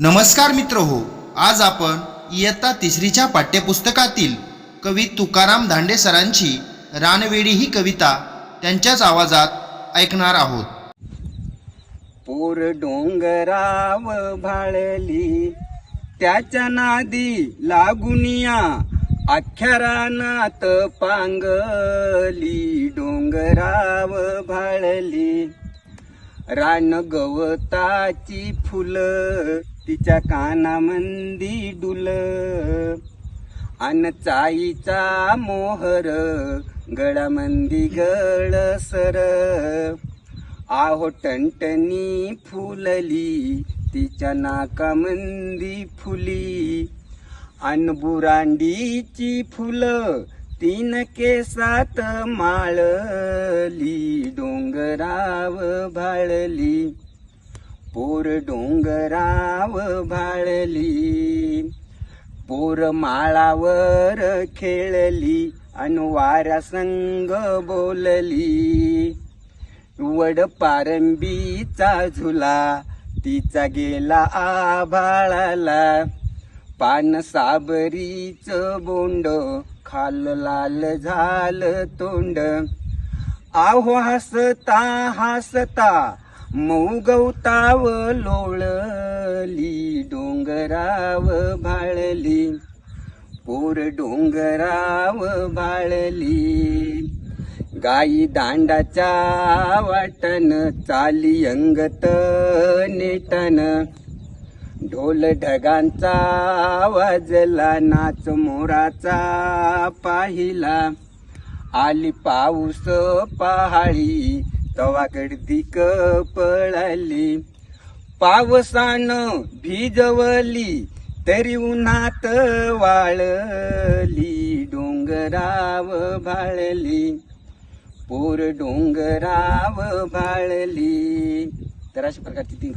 नमस्कार मित्र हो आज आपण इयत्ता तिसरीच्या पाठ्यपुस्तकातील कवी तुकाराम धांडे सरांची रानवेडी ही कविता त्यांच्याच आवाजात ऐकणार आहोत. पोर डोंगराव भाळली त्याच्या नादी लागुनिया अख्ख्या रानात पांगली. डोंगराव भाळली रान गवताची फुलं तिच्या कानामंदी डुल. अन चाईचा मोहर गळामंदी गळसर आहो टणटणी फुलली तिच्या नाकामंदी फुली. अन बुरांडीची फुलं तीन केसात माळली. डोंगराव भाळली. पोर डोंगराव भाळली. पोर माळावर खेळली अन संग बोलली. वड पारंबीचा झुला तिचा गेला आभाळाला. पान साबरीच बोंड खाल लाल झालं तोंड. आहो हसता हसता मऊ गवताव लोळली डोंगराव भाळली. पोर डोंगराव भाळली. गाई दांडाच्या वाटन चाली अंगत नेटन ढोल ढगांचा वाजला नाच मोराचा पाहिला. आली पाऊस पहाळी तवा गर्दीक पळाली पावसानं भिजवली तरी उन्हात वाळली. डोंगराव भाळली पोर डोंगराव भाळली. तर अशा प्रकारची ती